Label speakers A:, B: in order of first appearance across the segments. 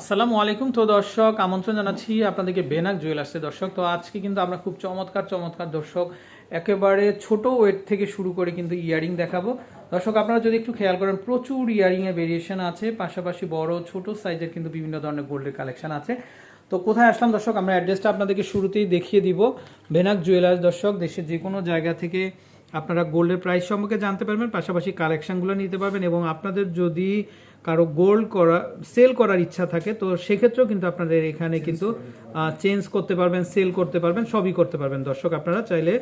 A: আসসালামু আলাইকুম তো দর্শক, আমন্ত্রণ জানাচ্ছি আপনাদেরকে বেনাক জুয়েলার্সে। দর্শক, তো আজকে কিন্তু আমরা খুব চমৎকার চমৎকার দর্শক, একেবারে ছোট ওয়েট থেকে শুরু করে কিন্তু ইয়ারিং দেখাবো। দর্শক, আপনারা যদি একটু খেয়াল করেন, প্রচুর ইয়ারিংয়ের ভেরিয়েশন আছে, পাশাপাশি বড়, ছোট সাইজের কিন্তু বিভিন্ন ধরনের গোল্ডের কালেকশন আছে। তো কোথায় আসলাম দর্শক, আমরা অ্যাড্রেসটা আপনাদেরকে শুরুতেই দেখিয়ে দিব। বেনাক জুয়েলার্স দর্শক, দেশের যে কোনো জায়গা থেকে আপনারা গোল্ডের প্রাইস সম্পর্কে জানতে পারবেন, পাশাপাশি কালেকশনগুলো নিতে পারবেন এবং আপনাদের যদি কারও গোল্ড করা সেল করার ইচ্ছা থাকে তো সেক্ষেত্রেও কিন্তু আপনাদের এখানে কিন্তু চেঞ্জ করতে পারবেন সেল করতে পারবেন সবই করতে পারবেন। দর্শক আপনারা চাইলে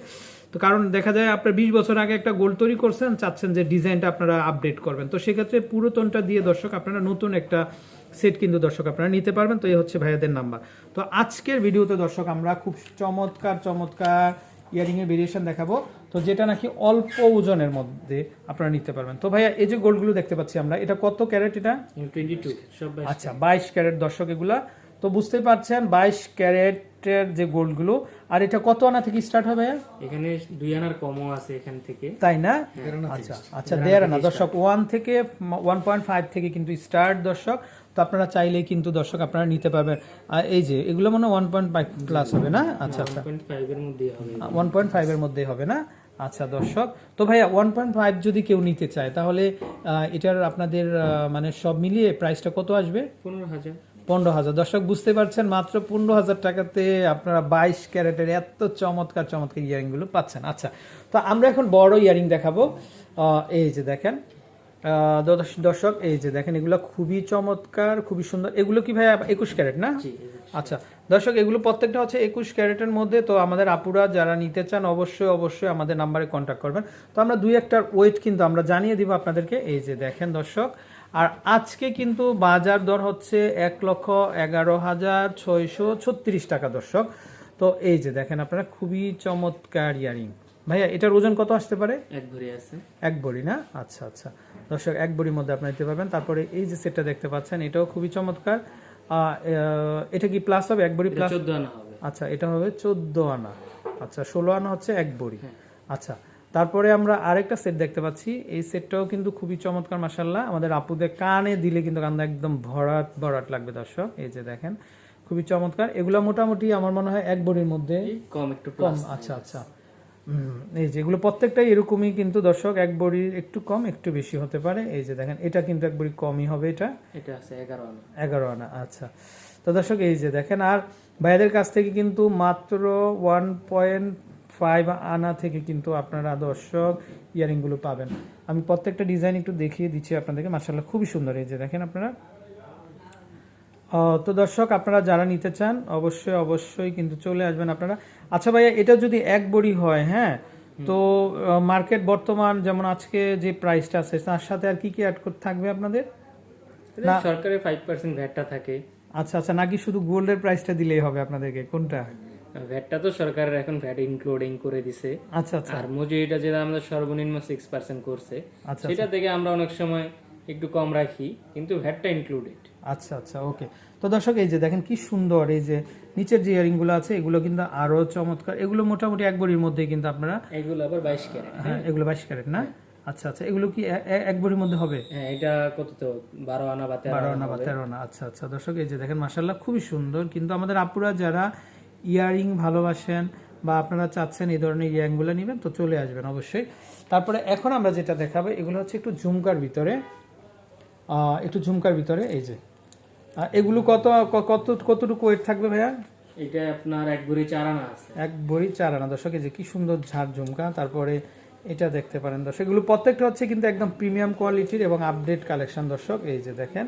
A: তো কারণ দেখা যায় আপনার বিশ বছর আগে একটা গোল্ড তৈরি করছেন চাচ্ছেন যে ডিজাইনটা আপনারা আপডেট করবেন। তো সেক্ষেত্রে পুরাতনটা দিয়ে দর্শক আপনারা নতুন একটা সেট কিন্তু দর্শক আপনারা নিতে পারবেন। তো এই হচ্ছে ভাইয়াদের নাম্বার তো আজকের ভিডিওতে দর্শক আমরা খুব চমৎকার চমৎকার ইয়ারিং এর ভেরিয়েশন দেখাবো। তো যেটা নাকি অল্প ওজনের মধ্যে আপনারা নিতে পারবেন। তো ভাইয়া এই যে গোল্ডগুলো দেখতে পাচ্ছি আমরা এটা কত ক্যারেট এটা?
B: টোয়েন্টি টু
A: আচ্ছা বাইশ ক্যারেট দর্শক এগুলা। তো বুঝতেই পারছেন বাইশ ক্যারেটের যে গোল্ডগুলো আর এটা কত আনা থেকে স্টার্ট হবে
B: এখানে দুই আনার কমও আছে এখান থেকে।
A: তাই না? আচ্ছা আচ্ছা দেড় আনা দর্শক ওয়ান থেকে ওয়ান পয়েন্ট ফাইভ থেকে কিন্তু স্টার্ট দর্শক। তো আপনারা চাইলেই কিন্তু দর্শক আপনারা নিতে পারবেন। আর এই যে এগুলো মনে ওয়ান পয়েন্ট ফাইভ প্লাস হবে না? আচ্ছা আচ্ছা।
B: পয়েন্ট ফাইভ এর মধ্যে হবে।
A: ওয়ান পয়েন্ট ফাইভের মধ্যে হবে না? আচ্ছা দর্শক। তো ভাইয়া ওয়ান পয়েন্ট ফাইভ যদি কেউ নিতে চায় তাহলে এটার আপনাদের আহ, মানে সব মিলিয়ে প্রাইসটা কত আসবে?
B: পনেরো হাজার।
A: পনেরো হাজার। দর্শক বুঝতে পারছেন মাত্র পনেরো হাজার টাকাতে আপনারা বাইশ ক্যারেটের এত চমৎকার চমৎকার ইয়ারিংগুলো পাচ্ছেন। আচ্ছা তো আমরা এখন বড় ইয়ারিং দেখাবো। এই যে দেখেন দর্শক এই যে দেখেন এগুলো খুবই চমৎকার খুবই সুন্দর। এগুলো কি ভাই একুশ ক্যারেট না? আচ্ছা দর্শক এগুলো প্রত্যেকটা হচ্ছে একুশ ক্যারেটের মধ্যে তো আমাদের আপুরা যারা নিতে চান অবশ্যই অবশ্যই আমাদের নাম্বারে কন্ট্যাক্ট করবেন। তো আমরা দুই একটার ওয়েট কিন্তু আমরা জানিয়ে দিব আপনাদেরকে। এই যে দেখেন দর্শক আর আজকে কিন্তু বাজার দর হচ্ছে এক লক্ষ এগারো হাজার ছয়শো ছত্রিশ টাকা দর্শক। তো এই যে দেখেন আপনারা খুবই চমৎকার ইয়ারিং। ভাইয়া এটার ওজন কত আসতে পারে?
B: এক ভরি আছে।
A: এক বড়ি না? আচ্ছা আচ্ছা। দর্শক এক বড়ির মধ্যে আপনারা দিতে পারবেন। তারপরে এই যে সেটটা দেখতে পাচ্ছেন এটাও খুবই চমৎকার। এটা কি প্লাস হবে? এক
B: ভরি
A: প্লাস
B: চোদ্দ আনা হবে।
A: আচ্ছা এটা হবে চোদ্দ আনা। আচ্ছা ষোলো আনা হচ্ছে এক বড়ি
B: হ্যাঁ।
A: আচ্ছা তারপরে আমরা আরেকটা সেট দেখতে পাচ্ছি। এই সেটটাও কিন্তু খুবই চমৎকার মাসাল্লাহ আমাদের আপুদের কানে দিলে কিন্তু কান্দা একদম ভরাট ভরাট লাগবে দর্শক। এই যে দেখেন খুবই চমৎকার। এগুলো মোটামুটি আমার মনে হয় এক বড়ির মধ্যে
B: কম একটু
A: কম। আচ্ছা আচ্ছা। এই যে এগুলো প্রত্যেকটাই এরকমই কিন্তু দর্শক এক বড়ির একটু কম একটু বেশি হতে পারে। এই যে দেখেন এটা কিন্তু এক বড়ি কমই হবে এটা।
B: এটা আছে এগারো আনা।
A: এগারো আনা আচ্ছা। তো দর্শক এই যে দেখেন আর ভাইয়াদের কাছ থেকে কিন্তু মাত্র ওয়ান পয়েন্ট ফাইভ আনা থেকে কিন্তু আপনারা দর্শক ইয়ারিংগুলো পাবেন। আমি প্রত্যেকটা ডিজাইন একটু দেখিয়ে দিচ্ছি আপনাদেরকে। মার্শাল্লাহ খুবই সুন্দর। এই যে দেখেন আপনারা। তো দর্শক আপনারা যারা নিতে চান অবশ্যই অবশ্যই কিন্তু চলে আসবেন আপনারা। আচ্ছা ভাইয়া এটা যদি এক বড়ি হয় হ্যাঁ? তো মার্কেট বর্তমান যেমন আজকে যে প্রাইসটা আছে তার সাথে আর কি কি অ্যাড করতে থাকবে আপনাদের? না।
B: সরকারের ফাইভ পার্সেন্ট ভ্যাটটা থাকে।
A: আচ্ছা আচ্ছা নাকি শুধু গোল্ডের প্রাইসটা দিলেই হবে আপনাদেরকে? কোনটা?
B: ভ্যাটটা তো সরকারের এখন ভ্যাট ইনক্লুডিং করে দিছে।
A: আচ্ছা আচ্ছা।
B: আর মজুরিটা যেটা আমাদের সর্বনিম্ন সিক্স পার্সেন্ট করছে
A: আচ্ছা
B: সেটা থেকে আমরা অনেক সময় একটু কম রাখি কিন্তু ভ্যাটটা ইনক্লুডেড
A: আচ্ছা আচ্ছা ওকে তো দর্শক এই যে দেখেন কি সুন্দর এই যে নিচের যে ইয়ারিংগুলো আছে এগুলো কিন্তু আরও চমৎকার। এগুলো মোটামুটি এক বড়ির মধ্যেই কিন্তু আপনারা
B: এগুলো আবার বাইশ ক্যারেট
A: হ্যাঁ এগুলো বাইশ ক্যারেট না? আচ্ছা আচ্ছা এগুলো কি এক বড়ির মধ্যে হবে?
B: হ্যাঁ এটা কত তো বারো আনা বা তেরো আনা
A: আনা বা তেরো আনা আচ্ছা আচ্ছা। দর্শক এই যে দেখেন মাসাল্লাহ খুবই সুন্দর। কিন্তু আমাদের আপুরা যারা ইয়ারিং ভালোবাসেন বা আপনারা চাচ্ছেন এই ধরনের ইয়ারিংগুলো নেবেন তো চলে আসবেন অবশ্যই। তারপরে এখন আমরা যেটা দেখাবো এগুলো হচ্ছে একটু ঝুমকার ভিতরে। একটু ঝুমকার ভিতরে এই যে। এগুলো কত কত কতটুকু ওয়েট থাকবে ভাইয়া?
B: এটা আপনার এক ভরি চার আনা আছে।
A: এক বড়ি চার আনা। দর্শক এই যে কি সুন্দর ঝাড় ঝুমকা। তারপরে এটা দেখতে পারেন। দর্শক এগুলো প্রত্যেকটা হচ্ছে কিন্তু একদম প্রিমিয়াম কোয়ালিটির এবং আপডেট কালেকশন দর্শক এই যে দেখেন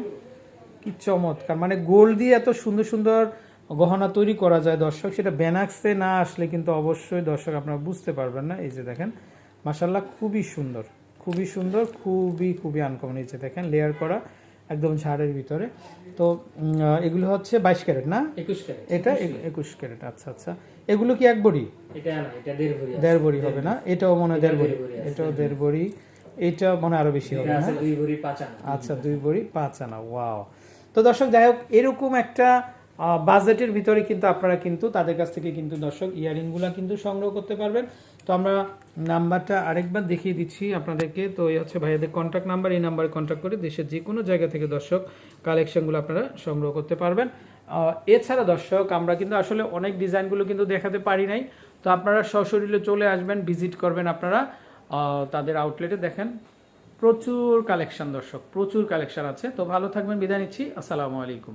A: কি চমৎকার। মানে গোল্ড দিয়ে এত সুন্দর সুন্দর গহনা তৈরি করা যায় দর্শক। সেটা বেনাক্সে না আসলে কিন্তু অবশ্যই দর্শক আপনারা বুঝতে পারবেন না। এই যে দেখেন মাসাল্লাহ খুবই সুন্দর খুবই সুন্দর খুবই খুবই আনকমন এই যে দেখেন লেয়ার করা একদম ঝাড়ের ভিতরে। তো এগুলো হচ্ছে বাইশ ক্যারেট না?
B: একুশ ক্যারেট
A: এটা একুশ ক্যারেট। আচ্ছা আচ্ছা। এগুলো কি এক বড়ি?
B: দেড়
A: বড়ি হবে না? এটাও মনে হয় দেড় বড়ি। এটাও দেড় বড়ি। এটা মনে আরও বেশি হবে না? আচ্ছা দুই বড়ি পাঁচ আনা ওয়াও। তো দর্শক যাই হোক এরকম একটা বাজেটের ভিতরে কিন্তু আপনারা কিন্তু তাদের কাছ থেকে কিন্তু দর্শক ইয়ারিংগুলো কিন্তু সংগ্রহ করতে পারবেন। তো আমরা নাম্বারটা আরেকবার দেখিয়ে দিচ্ছি আপনাদেরকে। তো এই হচ্ছে ভাইয়াদের কন্ট্যাক্ট নাম্বার এই নাম্বারে কন্ট্যাক্ট করে দেশের যে কোনো জায়গা থেকে দর্শক কালেকশনগুলো আপনারা সংগ্রহ করতে পারবেন। এছাড়া দর্শক, আমরা কিন্তু আসলে অনেক ডিজাইনগুলো কিন্তু দেখাতে পারি নাই। তো আপনারা সশরীরে চলে আসবেন ভিজিট করবেন আপনারা। তাদের আউটলেটে দেখেন, প্রচুর কালেকশন দর্শক, প্রচুর কালেকশন আছে। তো ভালো থাকবেন, বিদায় নিচ্ছি। আসসালামু আলাইকুম।